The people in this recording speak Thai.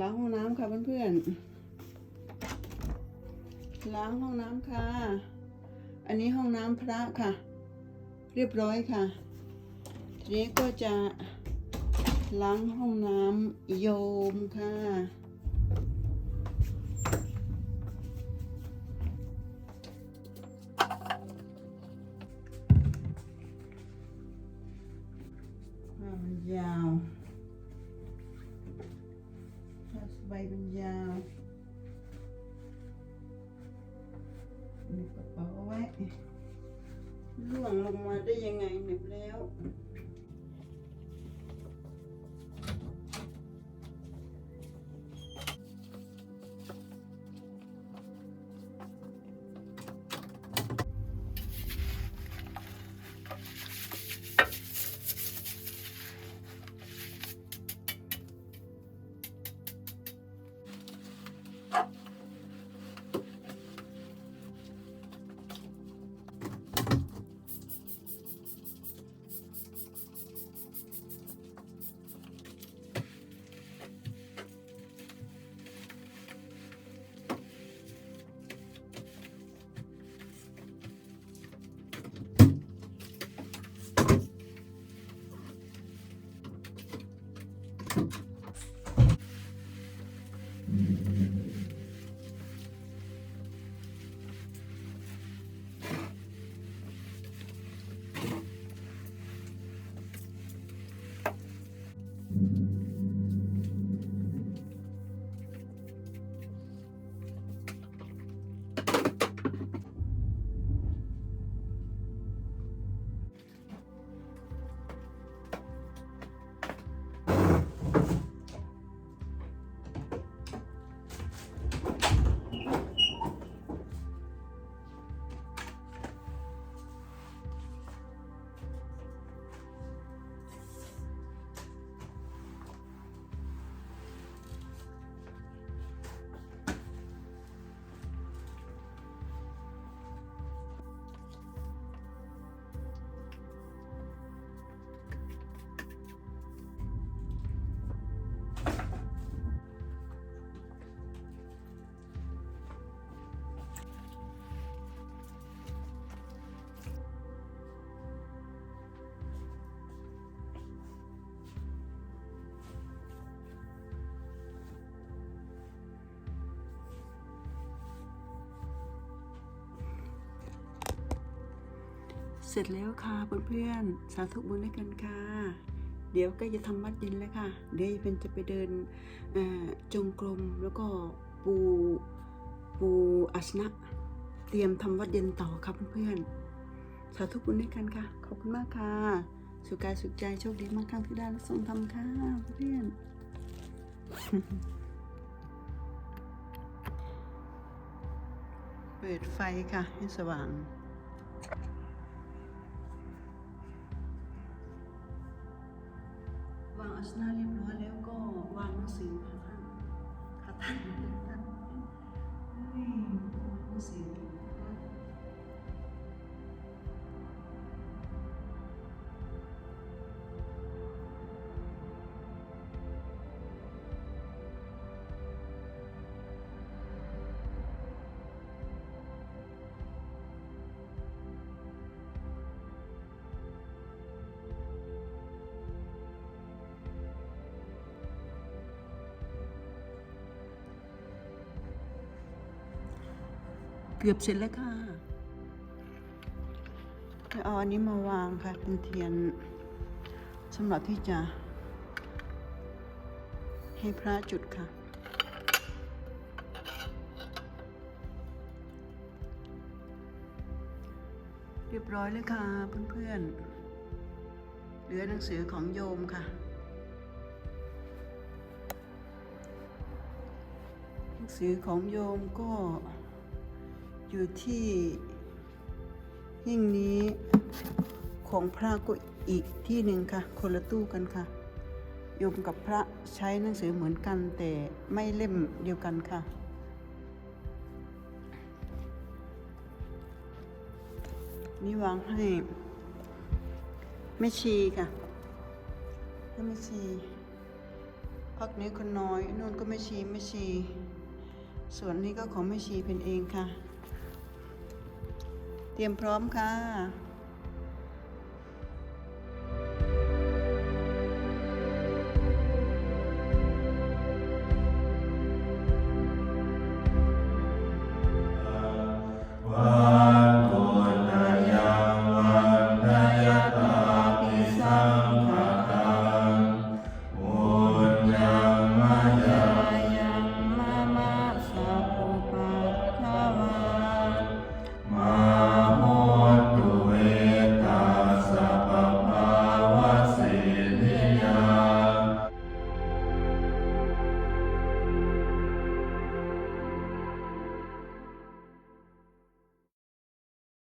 ล้างห้องน้ำค่ะเพื่อนๆ ล้างห้องน้ำค่ะ อันนี้ห้องน้ำพระค่ะ เรียบร้อยค่ะ ทีนี้ก็จะล้างห้องน้ำโยมค่ะว่ามันยาว ใบมันยาวมีกระเป๋าเอาไว้ล่วงลงมาได้ยังไงเหน็บแล้ว 감사합니다. เสร็จแล้วค่ะเพื่อนๆสาธุบุญด้วยกันค่ะ เดี๋ยวก็จะทำวัดเย็นแล้วค่ะ เดี๋ยวเป็นจะไปเดินจงกรมแล้วก็ปูปูอาสนะ เตรียมทำวัดเย็นต่อครับเพื่อนๆสาธุบุญด้วยกันค่ะ ขอบคุณมากค่ะ สุขกายสุขใจโชคดีมากครับที่ได้และทรงทำค่ะเพื่อนเปิดไฟค่ะให้สว่าง วางอาสนะเรียบร้อยแล้วก็วางหนังสือค่ะท่านค่ะท่านท่านเฮ้ยวางหนังสือ เกือบเสร็จแล้วค่ะจะเอาอันนี้มาวางค่ะเป็นเทียนสำหรับที่จะ ให้พระจุดค่ะ เรียบร้อยเลยค่ะเพื่อนๆ เหลือหนังสือของโยมค่ะหนังสือของโยมก็ อยู่ที่หิ้งนี้ของพระก็อีกที่หนึ่งค่ะ คนละตู้กันค่ะโยมกับพระใช้หนังสือเหมือนกันแต่ไม่เล่มเดียวกันค่ะ นี่วางให้แม่ชีค่ะให้แม่ชี พักนี้คนน้อยนู่นก็ไม่ชีไม่ชี ส่วนนี้ก็ของไม่ชีเป็นเองค่ะ ตรียมพร้อมค่ะว้า